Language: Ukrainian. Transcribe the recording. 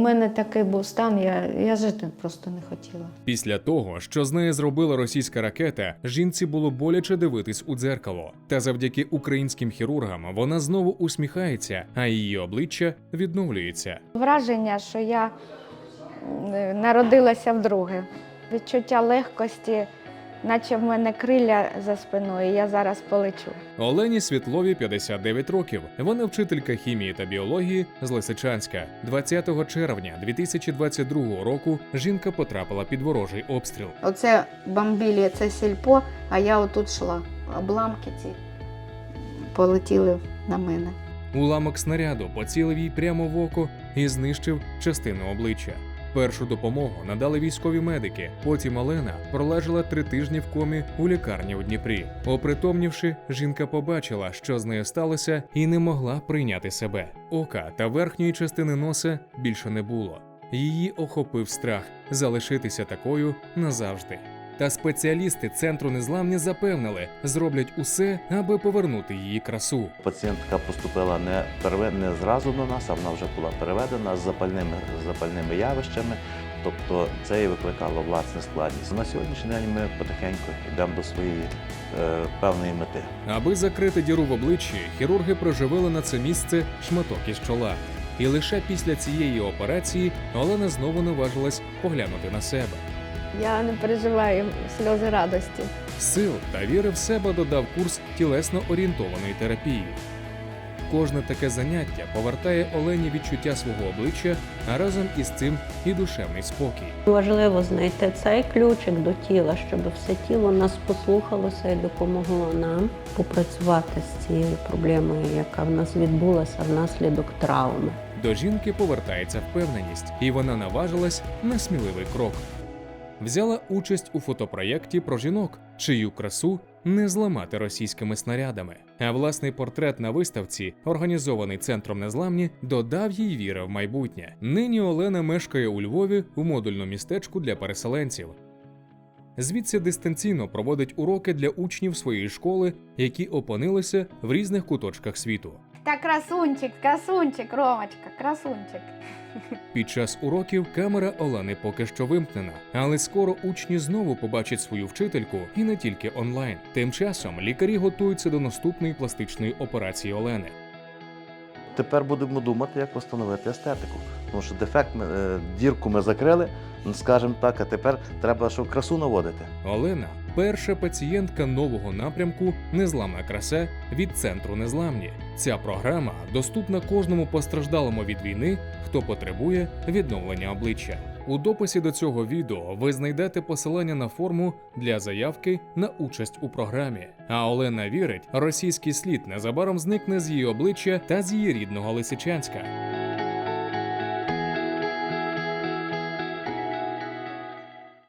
мене такий був стан, я, я жити просто не хотіла. Після того, що з неї зробила російська ракета, жінці було боляче дивитись у дзеркало. Та завдяки українським хірургам вона знову усміхається, а її обличчя відновлюється. Враження, що я народилася вдруге. Відчуття легкості, наче в мене криля за спиною, я зараз полечу. Олені Світлові 59 років. Вона вчителька хімії та біології з Лисичанська. 20 червня 2022 року жінка потрапила під ворожий обстріл. Оце бомбілі, це сільпо, а я отут йшла. Обламки ці полетіли на мене. Уламок снаряду поцілив їй прямо в око і знищив частину обличчя. Першу допомогу надали військові медики. Потім Олена пролежала три тижні в комі у лікарні у Дніпрі. Опритомнівши, жінка побачила, що з нею сталося, і не могла прийняти себе. Ока та верхньої частини носа більше не було. Її охопив страх залишитися такою назавжди. Та спеціалісти центру незламні запевнили, зроблять усе, аби повернути її красу. Пацієнтка поступила не перве, не зразу до нас, а вона вже була переведена з запальними, з запальними явищами. Тобто це і викликало власне складність. На сьогоднішній день ми потихеньку йдемо до своєї е, певної мети. Аби закрити діру в обличчі, хірурги проживили на це місце шматок із чола. І лише після цієї операції Олена знову наважилась поглянути на себе. Я не переживаю сльози радості. Сил та віри в себе додав курс тілесно орієнтованої терапії. Кожне таке заняття повертає Олені відчуття свого обличчя, а разом із цим і душевний спокій. Важливо знайти цей ключик до тіла, щоб все тіло нас послухалося і допомогло нам попрацювати з цією проблемою, яка в нас відбулася внаслідок травми. До жінки повертається впевненість, і вона наважилась на сміливий крок. Взяла участь у фотопроєкті про жінок, чию красу не зламати російськими снарядами. А власний портрет на виставці, організований центром незламні, додав їй віри в майбутнє. Нині Олена мешкає у Львові у модульному містечку для переселенців. Звідси дистанційно проводить уроки для учнів своєї школи, які опинилися в різних куточках світу. Та красунчик, красунчик, Ромочка, красунчик. Під час уроків камера Олени поки що вимкнена, але скоро учні знову побачать свою вчительку і не тільки онлайн. Тим часом лікарі готуються до наступної пластичної операції Олени. Тепер будемо думати, як встановити естетику. Тому що дефект е, дірку ми закрили, ну, скажімо так, а тепер треба, щоб красу наводити. Олена перша пацієнтка нового напрямку Незламна краса від центру Незламні. Ця програма доступна кожному постраждалому від війни, хто потребує відновлення обличчя. У дописі до цього відео ви знайдете посилання на форму для заявки на участь у програмі. А Олена вірить, російський слід незабаром зникне з її обличчя та з її рідного Лисичанська.